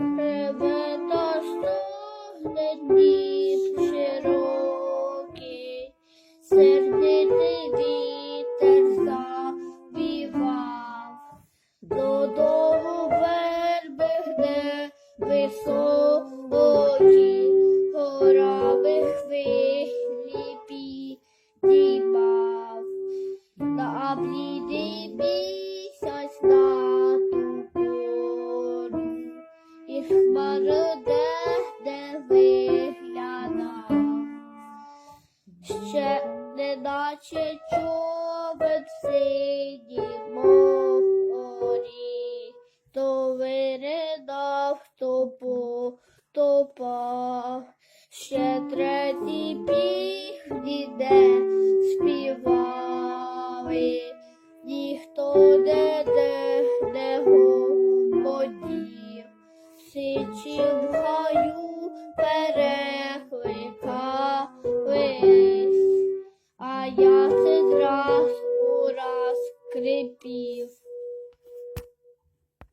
Реве та стогне дніп широкий, сердитий вітер завівав, додому. На блідий місяць хмари де виглядав, ще неначе човен в синім морі, то виринав, то потопав, ще третій сичі в гаю перекликались, а я це раз у раз крипів.